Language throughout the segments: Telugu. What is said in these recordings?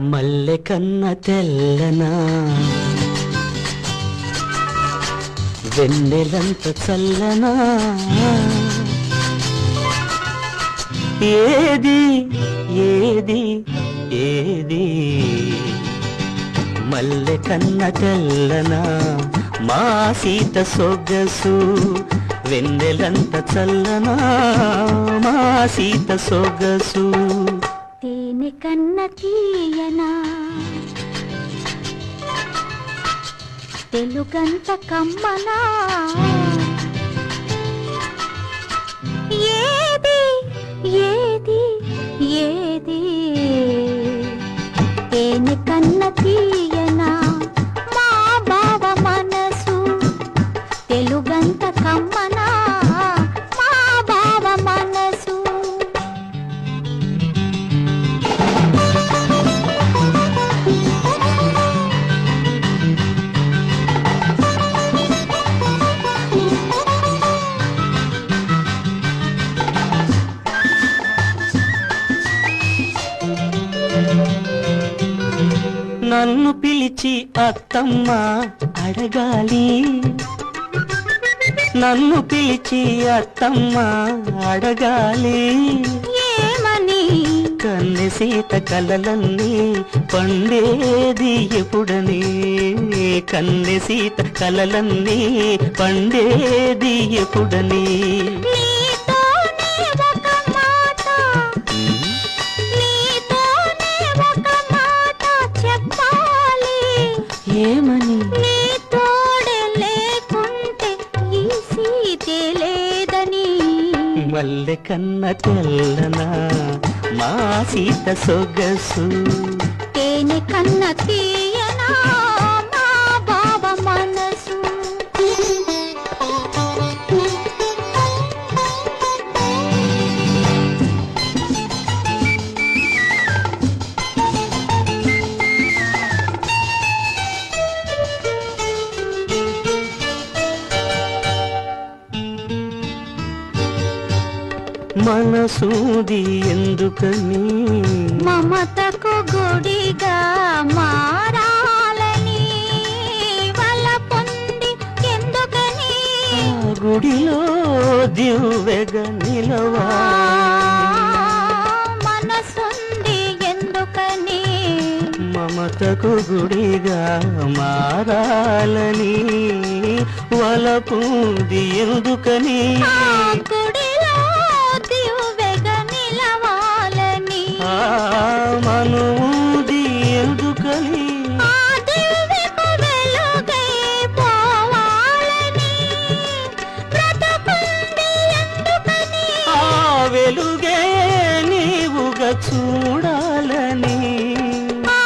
మల్లె కన్న తెల్లనా? వెన్నెలంత చల్లనా? ఏది ఏది ఏది? మల్లె కన్న తెల్లనా? మా సీత సొగసు వెన్నెలంత చల్లనా? మా సీత సొగసు తేనె కన్న తీయనా తెలుగంత కమ్మనా? ఏది? ఏ నన్ను పిలిచి అత్తమ్మ అడగాలి. నన్ను పిలిచి అత్తమ్మ అడగాలి. ఏమని? కన్నె సీత కలలన్నీ పండేది ఎప్పుడని? కన్నె సీత కలలన్నీ పండేది ఎప్పుడని? వల్లె కన్న తెల్లనా? మా సీత సొగసు. తేనె కన్న తీయనా మనసూది ఎందుకని? మమతకు గుడిగా మారాలని వల్ల పొంది ఎందుకని? గుడిలో దివ్వెగ నిలవా? మనసుంది ఎందుకని? మమతకు గుడిగా మారాలని వలపుంది ఎందుకని? వెలుగే నీవుగా చూడాలని. ఆ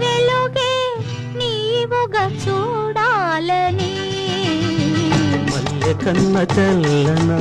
వెలుగే నీవుగా చూడాలని. మల్లె కన్న తెల్లనా?